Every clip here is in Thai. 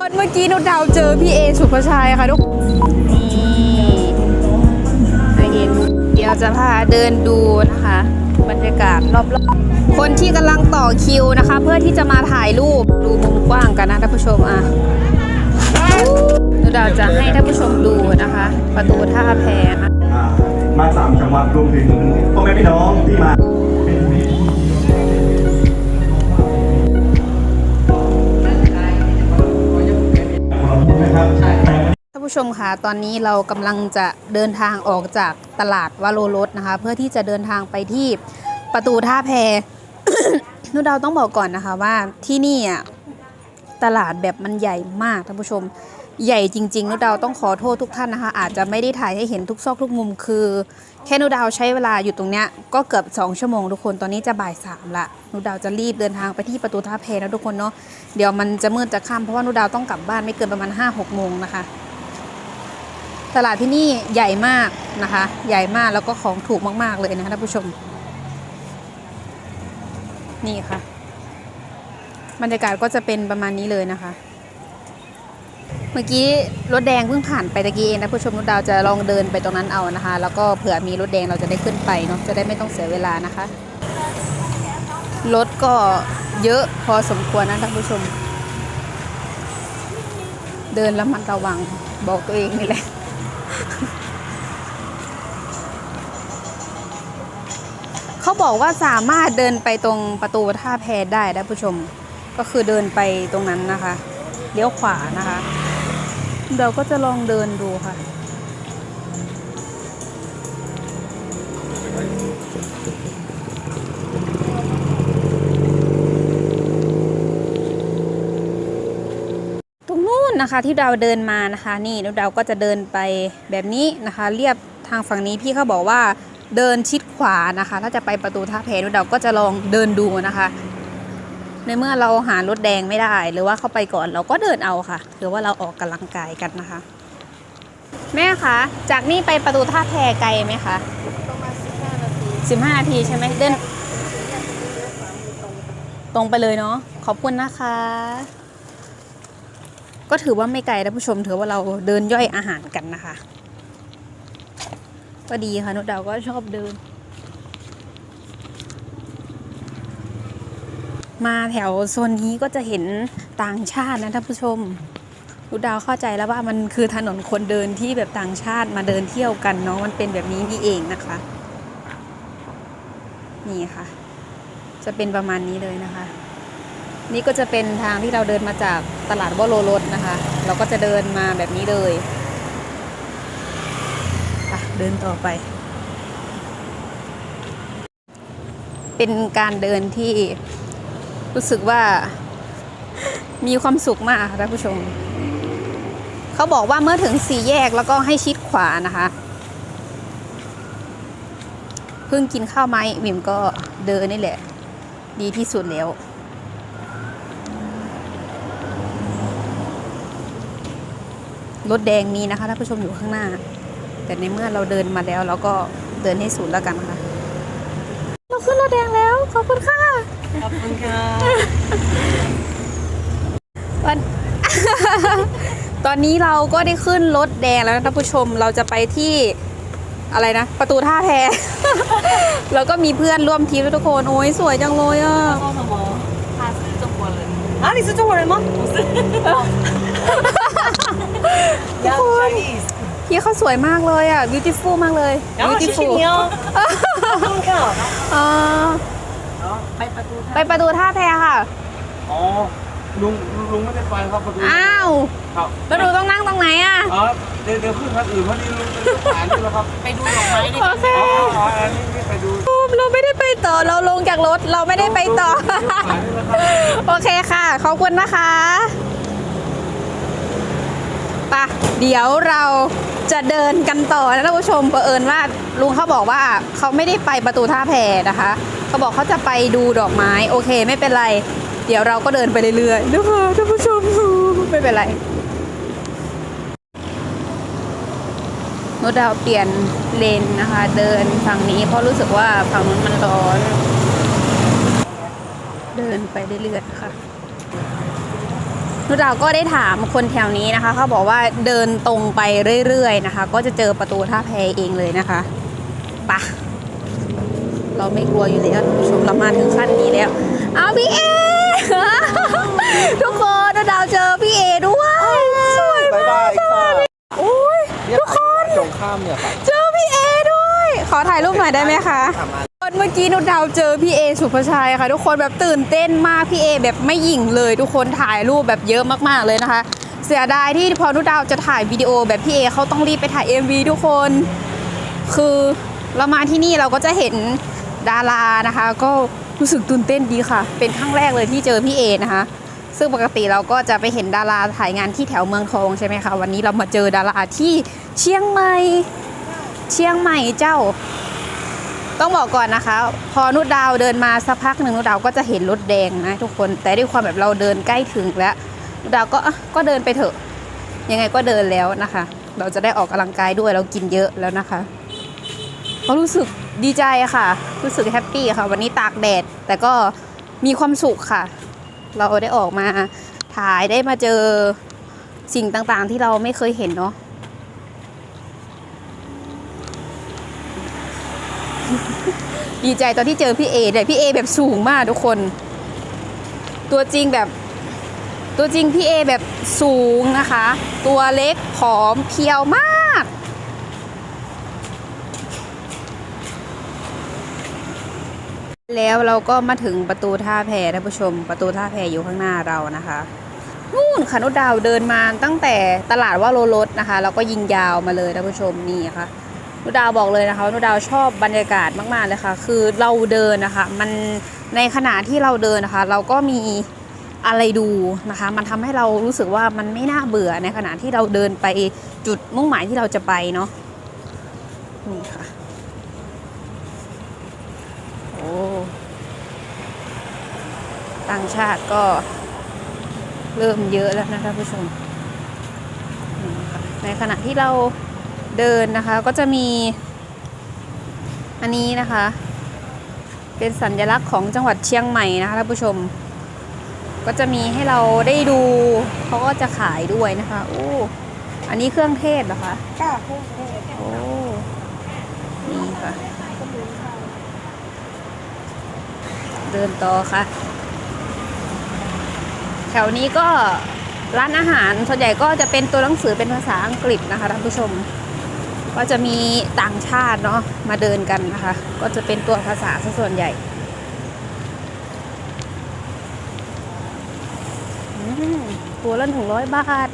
เมื่อกี้นุดดาวเจอพี่เอสุภชัยค่ะทุกนี่ไอเอ็มเดี๋ยวจะพาเดินดูนะคะ บรรยากาศรอบๆ คนที่กำลังต่อคิวนะคะ เพื่อที่จะมาถ่ายรูปดูมุมกว้างกันนะท่านผู้ชมอะนุดดาวจะให้ท่านผู้ชมดูนะคะ ประตูท่าแพนะมาสามจังหวัดรวมถึงพ่อแม่พี่น้องที่มา ผู้ชมคะตอนนี้เรากำลังจะเดินทางออกจากตลาดวาโลรสนะคะ เพื่อที่จะเดินทางไปที่ประตูท่าแพนุดดาวต้องบอกก่อนนะคะว่าที่นี่อะตลาดแบบมันใหญ่มากท่านผู้ชมใหญ่จริงๆนุดดาวต้องขอโทษทุกท่านนะคะ อาจจะไม่ได้ถ่ายให้เห็นทุกซอกทุกมุมคือ แค่นุดดาวใช้เวลาอยู่ตรงเนี้ยก็เกือบ2ชั่วโมงทุกคนตอนนี้จะบ่ายสามละนุดดาวจะรีบเดินทางไปที่ประตูท่าแพนะทุกคนเนาะเดี๋ยวมันจะมืดจะค่ำเพราะว่านุดดาวต้องกลับบ้านไม่เกินประมาณ5้าหกโมงนะคะ ตลาดที่นี่ใหญ่มากนะคะ ใหญ่มากแล้วก็ของถูกมาก ๆ เลยนะคะท่านผู้ชม นี่ค่ะ บรรยากาศก็จะเป็นประมาณนี้เลยนะคะ เมื่อกี้รถแดงเพิ่งผ่านไปตะกี้เองนะผู้ชมนุดดาวจะลองเดินไปตรงนั้นเอานะคะ แล้วก็เผื่อมีรถแดงเราจะได้ขึ้นไปเนาะจะได้ไม่ต้องเสียเวลานะคะรถก็เยอะพอสมควรนะท่านผู้ชม เดินระมัดระวังบอกตัวเองนี่แหละ เขาบอกว่าสามารถเดินไปตรงประตูท่าแพได้นะผู้ชม ก็คือเดินไปตรงนั้นนะคะ เลี้ยวขวานะคะ เราก็จะลองเดินดูค่ะ ตรงนู้นนะคะที่เราเดินมานะคะ นี่เราก็จะเดินไปแบบนี้นะคะ เรียบทางฝั่งนี้พี่เขาบอกว่า เดินชิดขวานะคะ ถ้าจะไปประตูท่าแพแล้วเราก็จะลองเดินดูนะคะ ในเมื่อเราหารถแดงไม่ได้ หรือว่าเข้าไปก่อนเราก็เดินเอาค่ะถือว่าเราออกกำลังกายกันนะคะ แม่คะจากนี่ไปประตูท่าแพไกลไหมคะประมาณ15นาทีสิบห้านาทีใช่ไหมเดินตรงไปเลยเนาะขอบคุณนะคะ ก็ถือว่าไม่ไกลนะผู้ชมถือว่าเราเดินย่อยอาหารกันนะคะ ก็ดีค่ะนุดดาวก็ชอบเดิน มาแถวโซนนี้ก็จะเห็นต่างชาตินะท่านผู้ชมนุดดาวเข้าใจแล้วว่ามันคือถนนคนเดินที่แบบต่างชาติมาเดินเที่ยวกันเนาะมันเป็นแบบนี้นี่เองนะคะ นี่ค่ะ จะเป็นประมาณนี้เลยนะคะ นี่ก็จะเป็นทางที่เราเดินมาจากตลาดวโรรสนะคะ เราก็จะเดินมาแบบนี้เลย เดินต่อไป เป็นการเดินที่รู้สึกว่ามีความสุขมากค่ะท่านผู้ชม เขาบอกว่าเมื่อถึงสี่แยกแล้วก็ให้ชิดขวานะคะ เพิ่งกินข้าวไหมวิมก็เดินนี่แหละ ดีที่สุดแล้วรถแดงมีนะคะท่านผู้ชมอยู่ข้างหน้า แต่ในเมื่อเราเดินมาแล้วเราก็เดินให้สุดแล้วกันค่ะ เราขึ้นรถแดงแล้ว ขอบคุณค่ะ ขอบคุณค่ะ วัน ตอนนี้เราก็ได้ขึ้นรถแดงแล้วนะท่านผู้ชมเราจะไปที่อะไรนะ ประตูท่าแพ แล้วก็มีเพื่อนร่วมทริปด้วยทุกคน โอ้ยสวยจังเลยอ่ะ 说什么？他是中国人啊？你是中国人吗？不是。Yeah, Chinese。 ยี่เขาสวยมากเลยอะ beautiful มากเลย beautiful ไปประตูท่าแพค่ะ อ๋อ ลุงลุงไม่ได้ไปครับประตูอ้าวครับแล้วลุต้องนั่งตรงไหนอะเดี๋ยวเดี๋ยวขึ้นคันอื่นพอดีลุงไปดูดอกไม้ดิโอเคอ๋อนนี้ไปดูเราไม่ได้ไปต่อเราลงจากรถเราไม่ได้ไปต่อ โอเคค่ะ ขอบคุณนะคะ ปะเดี๋ยวเราจะเดินกันต่อนะท่านผู้ชมเผอิญว่าลุงเขาบอกว่าเขาไม่ได้ไปประตูท่าแพนะคะเขาบอกเขาจะไปดูดอกไม้โอเค ไม่เป็นไร เดี๋ยวเราก็เดินไปเรื่อยๆนะคะท่านผู้ชมไม่เป็นไรโนตดาวเปลี่ยนเลนนะคะ เดินฝั่งนี้เพราะรู้สึกว่าฝั่งนู้นมันร้อน เดินไปเรื่อยๆค่ะ นุดาวก็ได้ถามคนแถวนี้นะคะเขาบอกว่าเดินตรงไปเรื่อยๆนะคะ ก็จะเจอประตูท่าแพเองเลยนะคะไปะเราไม่กลัวอยู่แล้วท่านผู้ชมเรามาถึงขั้นนี้แล้วเอาพี่เอทุกคนนุดาวเจอพี่เอด้วยสวยบายมาบากยค่ะโอ้ยเนี่ยทุกคนตรงข้ามเนี่ยค่ะเจอพี่เอด้วย ขอถ่ายรูปหน่อยได้ไหมคะถามมา คนเมื่อกี้นุดาวเจอพี่เอสุภชัยค่ะ ทุกคนแบบตื่นเต้นมากพี่เอแบบไม่หยิ่งเลย ทุกคนถ่ายรูปแบบเยอะมากๆเลยนะคะ เสียดายที่พอนุดาวจะถ่ายวิดีโอแบบพี่เอเขาต้องรีบไปถ่าย MV ทุกคน คือเรามาที่นี่เราก็จะเห็นดารานะคะ ก็รู้สึกตื่นเต้นดีค่ะ เป็นครั้งแรกเลยที่เจอพี่เอนะคะ ซึ่งปกติเราก็จะไปเห็นดาราถ่ายงานที่แถวเมืองทองใช่ไหมคะวันนี้เรามาเจอดาราที่เชียงใหม่เชียงใหม่เจ้า ต้องบอกก่อนนะคะ พอนุดดาวเดินมาสักพักหนึ่งนุดดาวก็จะเห็นรถแดงนะทุกคนแต่ด้วยความแบบเราเดินใกล้ถึงแล้วนุดดาวก็ก็เดินไปเถอะ ยังไงก็เดินแล้วนะคะ เราจะได้ออกกำลังกายด้วยเรากินเยอะแล้วนะคะเขารู้สึกดีใจค่ะ รู้สึกแฮปปี้ค่ะ วันนี้ตากแดด แต่ก็มีความสุขค่ะ เราได้ออกมาถ่ายได้มาเจอสิ่งต่างๆ ที่เราไม่เคยเห็นเนาะ ดีใจตอนที่เจอพี่เอเนี่ยพี่เอแบบสูงมากทุกคน ตัวจริงแบบ ตัวจริงพี่เอแบบสูงนะคะ ตัวเล็กผอมเพียวมาก แล้วเราก็มาถึงประตูท่าแพท่านผู้ชม ประตูท่าแพอยู่ข้างหน้าเรานะคะนู่นค่ะนุดดาวเดินมาตั้งแต่ตลาดว่าโลรถนะคะ แล้วก็ยิงยาวมาเลยท่านผู้ชมนี่ค่ะ นุดาวบอกเลยนะคะนุดาวชอบบรรยากาศมากๆเลยค่ะ คือเราเดินนะคะมันในขณะที่เราเดินนะคะ เราก็มีอะไรดูนะคะ มันทำให้เรารู้สึกว่ามันไม่น่าเบื่อในขณะที่เราเดินไปจุดมุ่งหมายที่เราจะไปเนาะนี่ค่ะโอ้ต่างชาติก็เริ่มเยอะแล้วนะท่านผู้ชมในขณะที่เรา เดินนะคะก็จะมีอันนี้นะคะ เป็นสัญลักษณ์ของจังหวัดเชียงใหม่นะคะท่านผู้ชม ก็จะมีให้เราได้ดูเขาก็จะขายด้วยนะคะโอ้อันนี้เครื่องเทศเหรอคะจ้าโอ้นี่ค่ะ เดินต่อค่ะ แถวนี้ก็ร้านอาหารส่วนใหญ่ก็จะเป็นตัวหนังสือเป็นภาษาอังกฤษนะคะท่านผู้ชม ก็จะมีต่างชาติเนาะมาเดินกันนะคะ ก็จะเป็นตัวภาษาซะส่วนใหญ่ตัวละหนึ่งร้อยบาท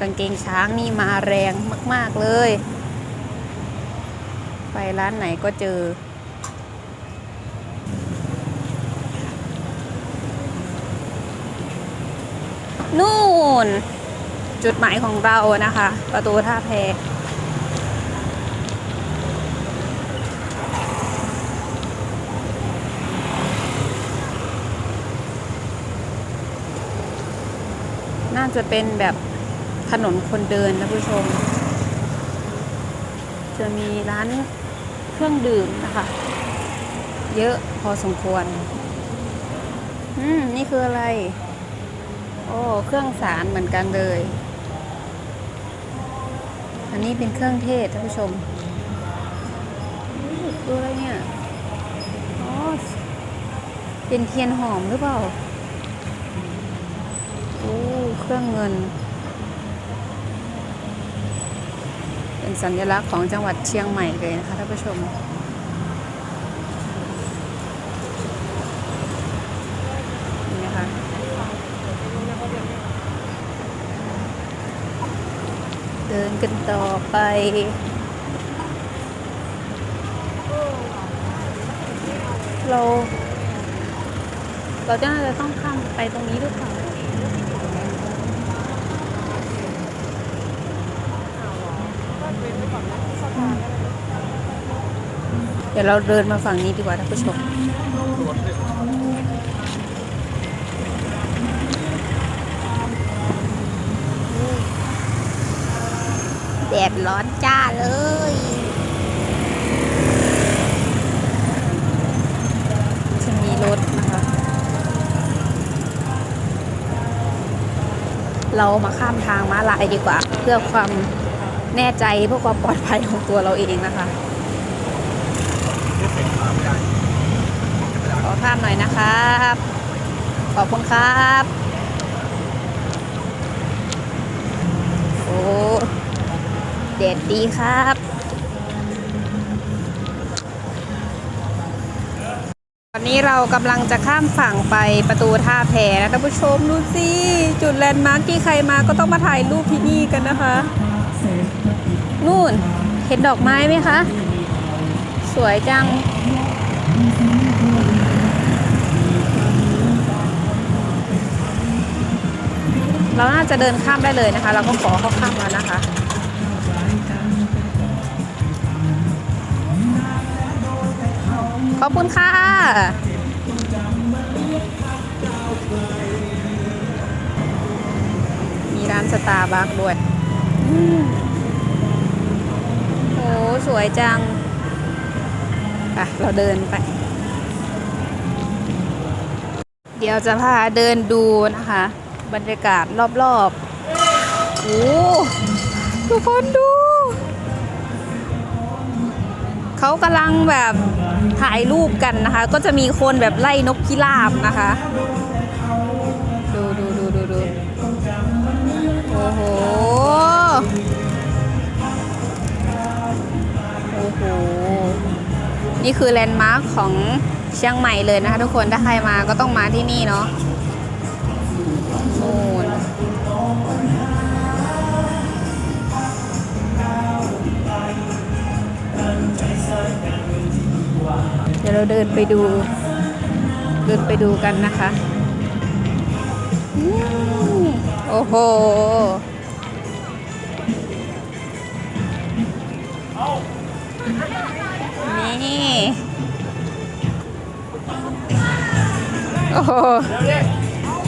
กางเกงช้างนี่มาแรงมาก ๆ เลย ไปร้านไหนก็เจอ นู่น จุดหมายของเรานะคะ ประตูท่าแพน่าจะเป็นแบบถนนคนเดินนะผู้ชม จะมีร้านเครื่องดื่มนะคะ เยอะพอสมควร อืม นี่คืออะไร โอ้ เครื่องสารเหมือนกันเลย อันนี้เป็นเครื่องเทศท่านผู้ชมดูอะไรเนี่ยอ๋อเป็นเทียนหอมหรือเปล่าโอ้เครื่องเงิน เป็นสัญลักษณ์ของจังหวัดเชียงใหม่เลยนะคะท่านผู้ชม นี่นะคะ เดิน กันต่อไป เรา เราจะน่าจะต้องข้ามไปตรงนี้หรือเปล่าเดี๋ยวเราเดินมาฝั่งนี้ดีกว่าท่านผู้ชม ร้อนจ้าเลยจะมีรถนะคะ เรามาข้ามทางม้าลายดีกว่า เพื่อความแน่ใจเพื่อความปลอดภัยของตัวเราเองนะคะขอข้ามหน่อยนะครับ ขอบคุณครับ โอ้ ดดดีครับตอนนี้เรากำลังจะข้ามฝั่งไปประตูท่าแพนะท่านผู้ชมดูสิ จุดแลนด์มาร์คที่ใครมาก็ต้องมาถ่ายรูปที่นี่กันนะคะ นู่นเห็นดอกไม้ไหมคะ สวยจัง เราน่าจะเดินข้ามได้เลยนะคะ เราก็ขอเขาข้ามแล้วนะคะ อบคุณค่ะ มีร้านสตาร์บัคด้วยอืมโอ้สวยจังอะเราเดินไป เดี๋ยวจะพาเดินดูนะคะ บรรยากาศรอบๆโอ้ทุกคนดู เขากำลังแบบ ถ่ายรูปกันนะคะ ก็จะมีคนแบบไล่นกพิราบนะคะ ดูดูดูดูดูโอ้โหโอ้โห นี่คือแลนด์มาร์คของเชียงใหม่เลยนะคะทุกคนถ้าใครมาก็ต้องมาที่นี่เนาะ ดี๋ยวเราเดินไปดู เดินไปดูกันนะคะโอ้โหนี่โอ้โห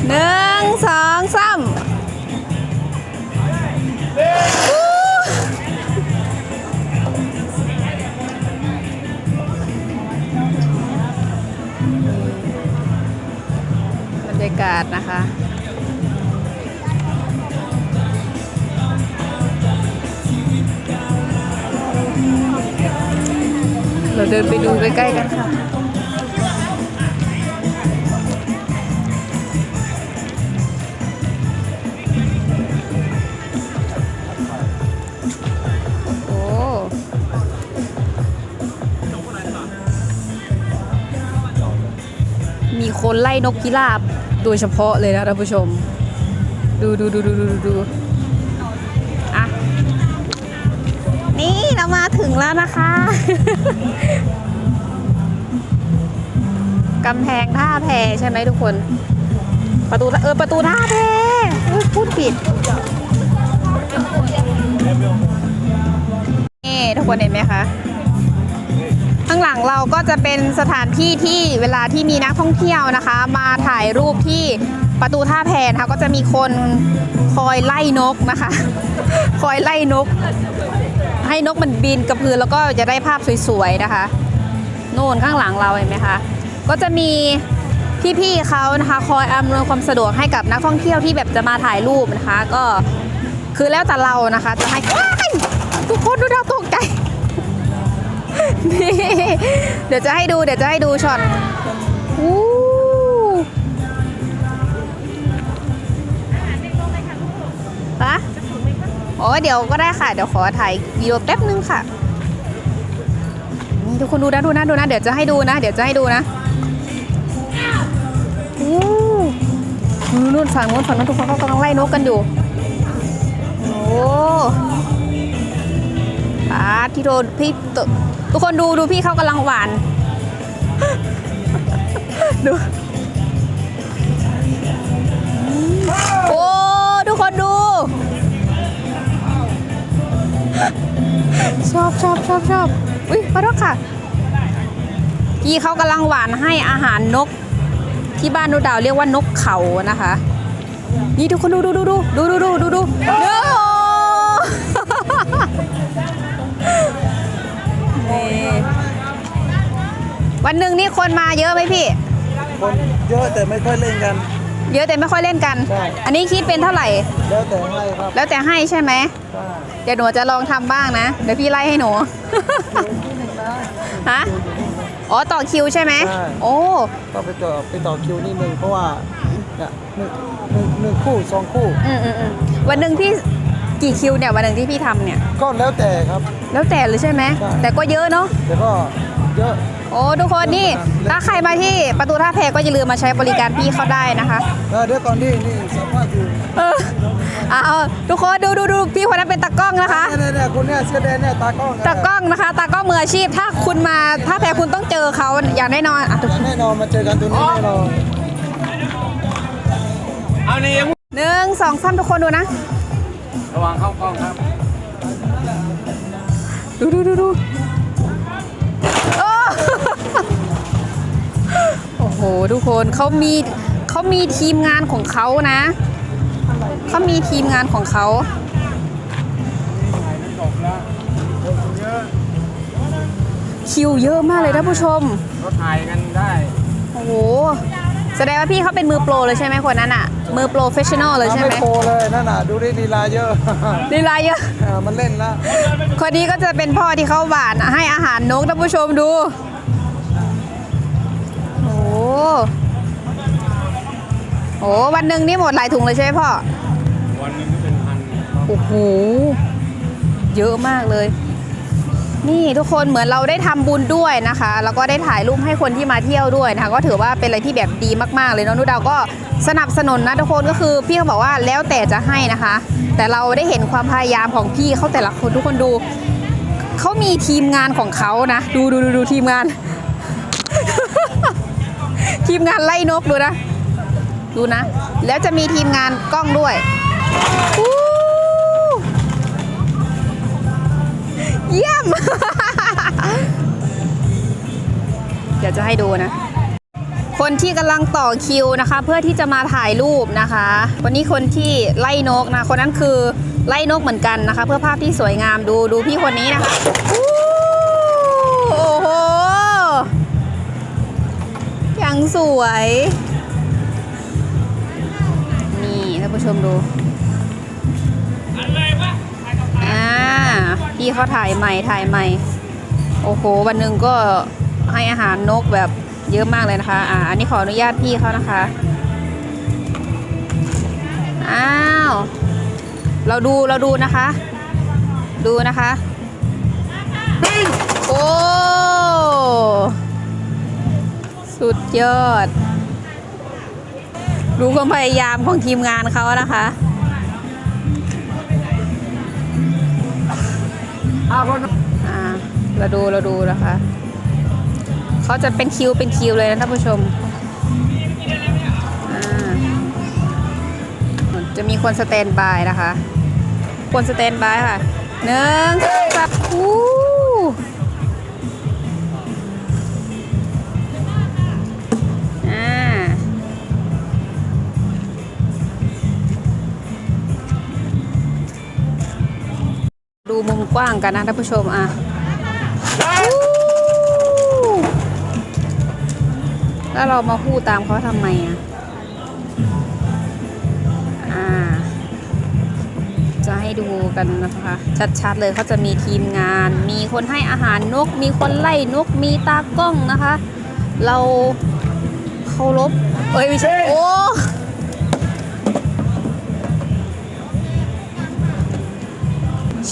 หนึ่งสองสามาศนะคะ เราเดินไปดูใกล้ๆกันค่ะโอ้มีคนไล่นกพิราบ โดยเฉพาะเลยนะท่านผู้ชมดูดูดูดูดูดูดูอะ นี่เรามาถึงแล้วนะคะกำแพงท่าแพใช่ไหมทุกคน ประตูเออประตูท่าแพพูดผิดนี่ทุกคนเห็นไหมคะางหลังเราก็จะเป็นสถานที่ที่เวลาที่มีนักท่องเที่ยวนะคะ มาถ่ายรูปที่ประตูท่าแพนะคะก็จะมีคนคอยไล่นกนะคะ คอยไล่นก ให้นกมันบินกระพือแล้วก็จะได้ภาพสวยๆนะคะโน่นข้างหลังเราเห็นไหมคะก็จะมีพี่ๆเขานะคะคอยอำนวยความสะดวกให้กับนักท่องเที่ยวที่แบบจะมาถ่ายรูปนะคะ ก็คือแล้วแต่เรานะคะ จะให้ทุกคนดูดาวตกใจ นี่เดี๋ยวจะให้ดูเดี๋ยวจะให้ดูช็อตอู้ปะอ๋อเดี๋ยวก็ได้ค่ะ เดี๋ยวขอถ่ายวิดีโอแป๊บนึงค่ะ นี่ทุกคนดูนะดูนะดูนะ เดี๋ยวจะให้ดูนะ เดี๋ยวจะให้ดูนะอู้นู่นฝั่งนู้นฝั่งนู้นทุกคนเขากำลังไล่นกกันอยู่ โอ้ อาที่โดนพี่ทุกคนดูดูพี่เขากำลังหวาน ดู โอ้ทุกคนดู ชอบชอบชอบชอบอุ้ยขอโทษค่ะ พี่เขากำลังหวานให้อาหารนก ที่บ้านนูดาวเรียกว่านกเขานะคะ นี่ทุกคนดูดูดูดูดูดูดูดูดู วันหนึ่งนี่คนมาเยอะไหมพี่ คนเยอะแต่ไม่ค่อยเล่นกัน เยอะแต่ไม่ค่อยเล่นกัน ใช่ อันนี้คิดเป็นเท่าไหร่ แล้วแต่ให้ครับแล้วแต่ให้ใช่ไหมใช่เดี๋ยวหนูจะลองทำบ้างนะ เดี๋ยวพี่ไล่ให้หนู ฮะ อ๋อ ต่อคิวใช่ไหม โอ้ก็ไปต่อไปต่อคิวนิดนึงเพราะว่าเนี่ยหนึ่งหนึ่งหนึ่งคู่สองคู่ อืมอืมอืมวันหนึ่งพี่ กี่คิวเนี่ยวันหนึ่งที่พี่ทำเนี่ยก็แล้วแต่ครับ แล้วแต่เลยใช่ไหมใช่ แต่ก็เยอะเนาะแต่ก็เยอะ โอ้ทุกคนนี่ถ้าใครมาที่ประตูท่าแพก็อย่าลืมมาใช้บริการพี่เขาได้นะคะแล้วเดี๋ยวก่อนที่นี่สัมภาษณ์อยู่เออเอาเอาทุกคนดูดูดูพี่คนนั้นเป็นตากล้องนะคะ เนี่ยเนี่ยเนี่ยคนเนี่ยเสื้อแดงเนี่ยตากล้องตากล้องนะคะ ตากล้องมืออาชีพ ถ้าคุณมาท่าแพคุณต้องเจอเขาอย่างแน่นอนอะทุกแน่นอนมาเจอกันตัวนี้แน่นอนหนึ่งสองสามทุกคนดูนะ ระวังเข้ากล้องครับ ดูดูดูดูโอ้โอ้โห ทุกคนเขามีเขามีทีมงานของเขานะ เขามีทีมงานของเขาคิวเยอะมากเลยท่านผู้ชมก็ถ่ายกันได้ โอ้โห แสดงว่าพี่เขาเป็นมือโปรเลยใช่ไหมคนนั้นอะ มือโปรเฟชชั่นอลเลยใช่ไหมไม่โปรเลยนั่นน่ะดูดิลีลาเยอะลีลาเยอะเออมันเล่นแล้วคนนี้ก็จะเป็นพ่อที่เขาหวานให้อาหารนกท่านผู้ชมดูโอ้โหโอ้วันหนึ่งนี่หมดหลายถุงเลยใช่ไหมพ่อวันนึงก็เป็นพันโอ้โหเยอะมากเลย นี่ทุกคนเหมือนเราได้ทำบุญด้วยนะคะ แล้วก็ได้ถ่ายรูปให้คนที่มาเที่ยวด้วยนะคะ ก็ถือว่าเป็นอะไรที่แบบดีมากๆ เลยเนาะนุดาวก็สนับสนุนนะทุกคนก็คือพี่เขาบอกว่าแล้วแต่จะให้นะคะ แต่เราได้เห็นความพยายามของพี่เขาแต่ละคนทุกคนดูเขามีทีมงานของเขานะ ดูดูดูดูทีมงาน ทีมงานไล่นกดูนะ ดูนะ แล้วจะมีทีมงานกล้องด้วย เยี่ยม เดี๋ยวจะให้ดูนะ คนที่กำลังต่อคิวนะคะ เพื่อที่จะมาถ่ายรูปนะคะ วันนี้คนที่ไล่นกนะคนนั้นคือไล่นกเหมือนกันนะคะ เพื่อภาพที่สวยงามดูดูพี่คนนี้นะคะโอ้โหยังสวย นี่ท่านผู้ชมดู พี่เขาถ่ายใหม่ถ่ายใหม่ โอ้โห วันหนึ่งก็ให้อาหารนกแบบเยอะมากเลยนะคะ อ่า อันนี้ขออนุญาตพี่เขานะคะ อ้าว เราดู เราดูนะคะ ดูนะคะ โอ้ สุดยอดดูความพยายามของทีมงานเขานะคะ อ่าเราดูเราดูนะคะเขาจะเป็นคิวเป็นคิวเลยนะท่านผู้ชมจะมีคนสแตนบายนะคะ คนสแตนบายค่ะหนึ่งสองอู้ กว้างกันนะท่านผู้ชมอะแล้วเรามาพูดตามเขาทำไมอะอ่าจะให้ดูกันนะคะชัดๆเลยเขาจะมีทีมงาน มีคนให้อาหารนก มีคนไล่นก มีตากล้องนะคะ เราเคารพเอ้ยไม่ใช่โอ้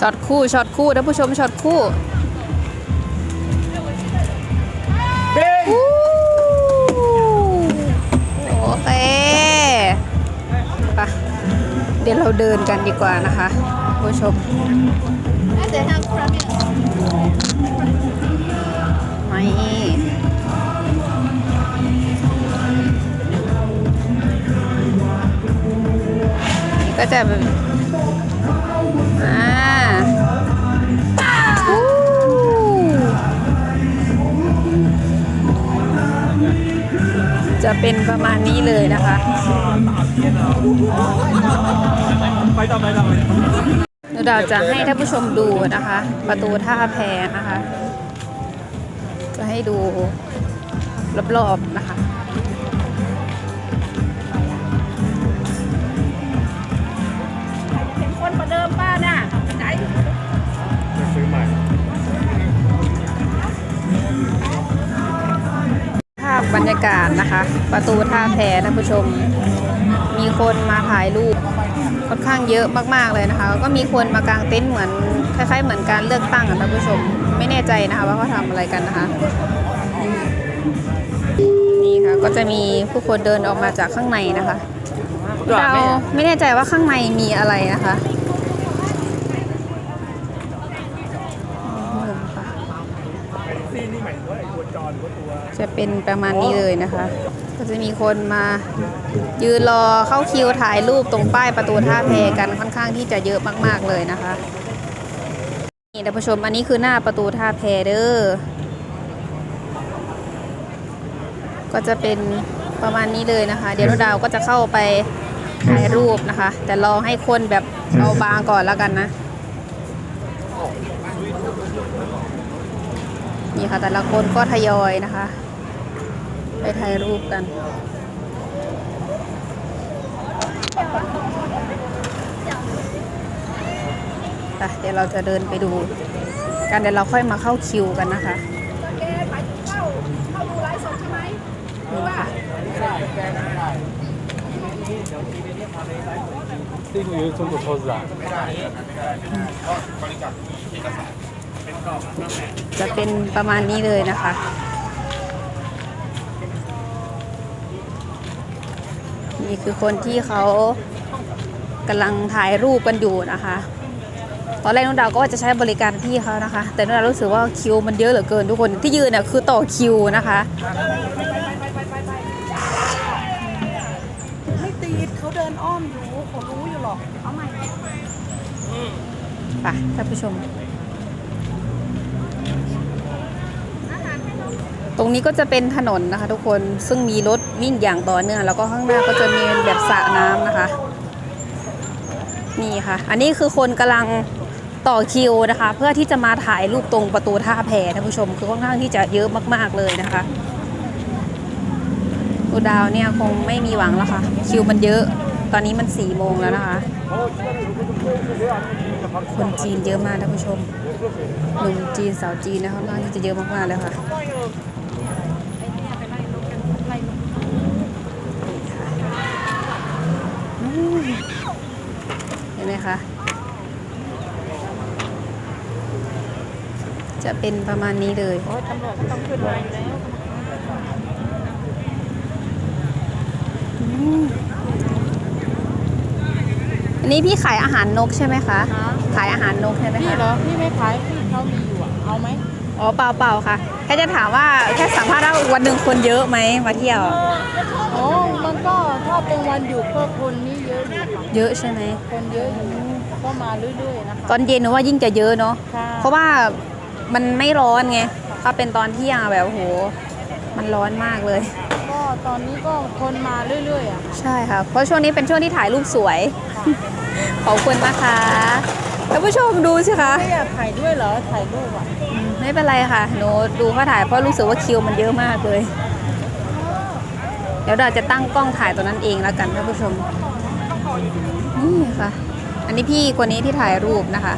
ช็อตคู่ช็อตคู่ท่านผู้ชมช็อตคู่อู้โอเคไปเดี๋ยวเราเดินกันดีกว่านะคะท่านผู้ชมไม่นี่ก็จะ จะเป็นประมาณนี้เลยนะคะ ไปต่อไปต่อไปเดี๋ยวเราจะให้ท่านผู้ชมดูนะคะ ประตูท่าแพนะคะ จะให้ดูรอบๆนะคะากาศนะคะ ประตูท่าแพท่านผู้ชม มีคนมาถ่ายรูปค่อนข้างเยอะมากๆเลยนะคะ ก็มีคนมากางเต็นท์เหมือนคล้าย ๆ เหมือนการเลือกตั้งอะท่านผู้ชม ไม่แน่ใจนะคะว่าเขาทำอะไรกันนะคะ นี่ค่ะก็จะมีผู้คนเดินออกมาจากข้างในนะคะเราไม่แน่ใจว่าข้างในมีอะไรนะคะ เป็นประมาณนี้เลยนะคะ ก็จะมีคนมายืนรอเข้าคิวถ่ายรูปตรงป้ายประตูท่าแพกันค่อนข้างที่จะเยอะมากๆเลยนะคะ นี่ท่านผู้ชมอันนี้คือหน้าประตูท่าแพเด้อก็จะเป็นประมาณนี้เลยนะคะ เดี๋ยวดาวก็จะเข้าไปถ่ายรูปนะคะ แต่รอให้คนแบบเบาบางก่อนแล้วกันนะ นี่ค่ะแต่ละคนก็ทยอยนะคะ ไปถ่ายรูปกัน เดี๋ยวเราจะเดินไปดู กันเดี๋ยวเราค่อยมาเข้าคิวกันนะคะนี่คือชนบุรีโทรศัพท์จะเป็นประมาณนี้เลยนะคะ นี่คือคนที่เขากำลังถ่ายรูปกันอยู่นะคะ ตอนแรกน้องดาวก็ว่าจะใช้บริการพี่เขานะคะ แต่น้องดาวรู้สึกว่าคิวมันเยอะเหลือเกินทุกคนที่ยืนน่ะคือต่อคิวนะคะไม่ตีดเขาเดินอ้อมอยู่เขารู้อยู่หรอกเอาใหม่ไปท่านผู้ชม ตรงนี้ก็จะเป็นถนนนะคะทุกคนซึ่งมีรถวิ่งอย่างต่อเนื่องแล้วก็ข้างหน้าก็จะมีแบบสระน้ำนะคะ นี่ค่ะ อันนี้คือคนกำลังต่อคิวนะคะ เพื่อที่จะมาถ่ายรูปตรงประตูท่าแพท่านผู้ชม คือค่อนข้างที่จะเยอะมาก ๆเลยนะคะอุดาวเนี่ยคงไม่มีหวังแล้วค่ะ คิวมันเยอะ ตอนนี้มันสี่โมงแล้วนะคะ คนจีนเยอะมากท่านผู้ชมหนุ่มจีนสาวจีนนะคะค่อนข้างที่จะเยอะมากๆเลยค่ะ อืมเห็นไหมคะ จะเป็นประมาณนี้เลยโอ้ยตำรวจก็ต้องขึ้นมาอยู่แล้วอันนี้พี่ขายอาหารนกใช่ไหมคะฮะขายอาหารนกใช่ไหมพี่คะ เหรอพี่ไม่ขายพี่เขามีอยู่อะเอาไหมอ๋อเปล่าเปล่าๆค่ะ แค่จะถามว่าแค่สัมภาษณ์ว่าวันหนึ่งคนเยอะไหมมาเที่ยวอ๋อมันก็ถ้าเป็นวันหยุดก็คนนี่เยอะอยู่ค่ะเยอะใช่ไหมคนเยอะอยู่ก็มาเรื่อยๆนะคะตอนเย็นหนูว่ายิ่งจะเยอะเนาะ ค่ะเพราะว่า มันไม่ร้อนไงถ้าเป็นตอนเที่ยงอะแบบโอ้โห มันร้อนมากเลย ก็ตอนนี้ก็คนมาเรื่อยๆอะใช่ค่ะ เพราะช่วงนี้เป็นช่วงที่ถ่ายรูปสวย ขอบคุณนะคะท่านผู้ชมดูสิคะไม่อยากถ่ายด้วยเหรอถ่ายรูปอะไม่เป็นไรค่ะหนูดูเขาถ่ายเพราะรู้สึกว่าคิวมันเยอะมากเลย เดี๋ยวเราจะตั้งกล้องถ่ายตัวนั้นเองแล้วกันท่านผู้ชมนี่ค่ะ อันนี้พี่คนนี้ที่ถ่ายรูปนะคะ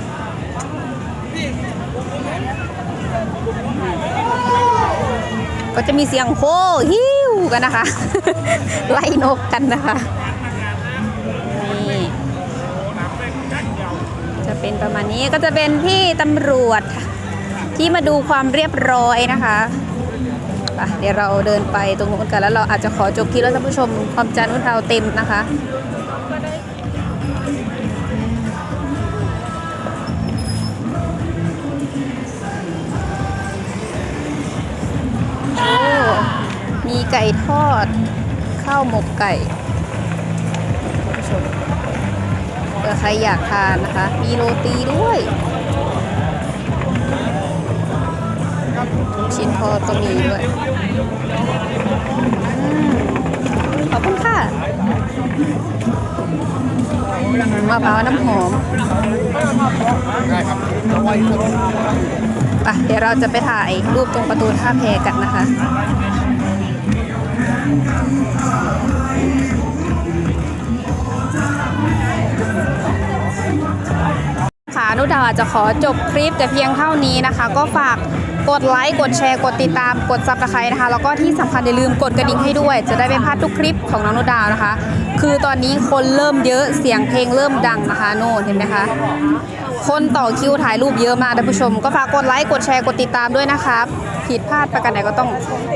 ก็จะมีเสียงโฮฮิวกันนะคะ ไล่นกกันนะคะนี่จะเป็นประมาณนี้ก็จะเป็นพี่ตำรวจที่มาดูความเรียบร้อยนะคะไปเดี๋ยวเราเดินไปตรงนู้นกันแล้วเราอาจจะขอจบคลิปแล้วท่านผู้ชมความจานนุ่นเทาเต็มนะคะ มีไก่ทอด ข้าวหมกไก่ท่านผู้ชมเผื่อใครอยากทานนะคะ มีโรตีด้วย ชิ้นทอดก็มีด้วยอขอบคุณค่ะมะพร้าวน้ำหอม ไปเดี๋ยวเราจะไปถ่ายรูปตรงประตูท่าแพกันนะคะ ค่ะนุดาวจะขอจบคลิปแต่เพียงเท่านี้นะคะ ก็ฝากกดไลค์กดแชร์กดติดตามกดซับสไครต์นะคะ แล้วก็ที่สำคัญอย่าลืมกดกระดิ่งให้ด้วย จะได้ไม่พลาดทุกคลิปของน้องนุดาวนะคะ คือตอนนี้คนเริ่มเยอะเสียงเพลงเริ่มดังนะคะโน่นเห็นไหมคะ คนต่อคิวถ่ายรูปเยอะมากท่านผู้ชม ก็ฝากกดไลค์กดแชร์กดติดตามด้วยนะครับผิดพลาดประการใดก็ต้อง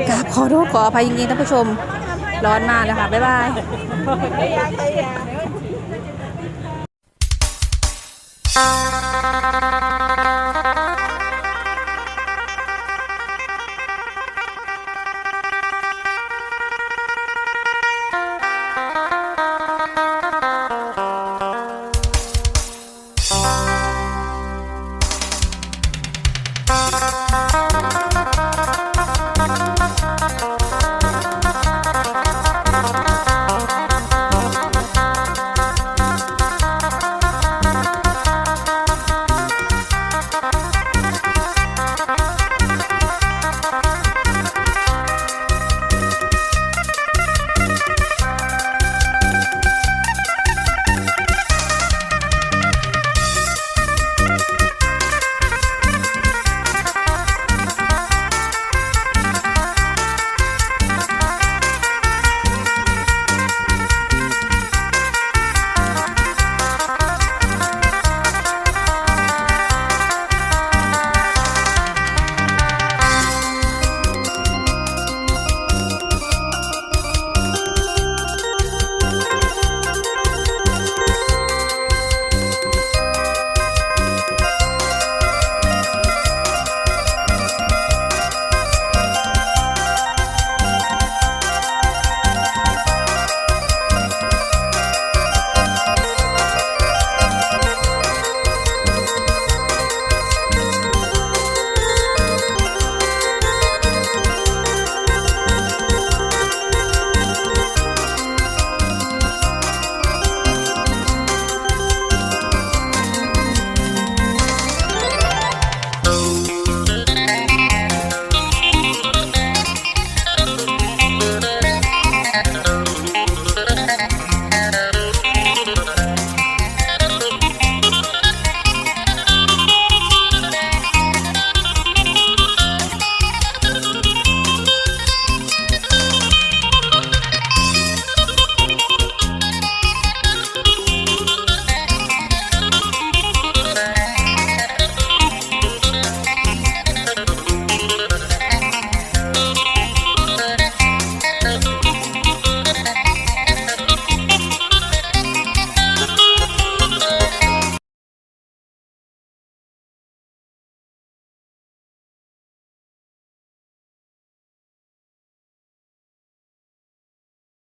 กราบขอโทษขออภัยจริงๆท่านผู้ชมร้อนมากเลยค่ะบ๊ายบาย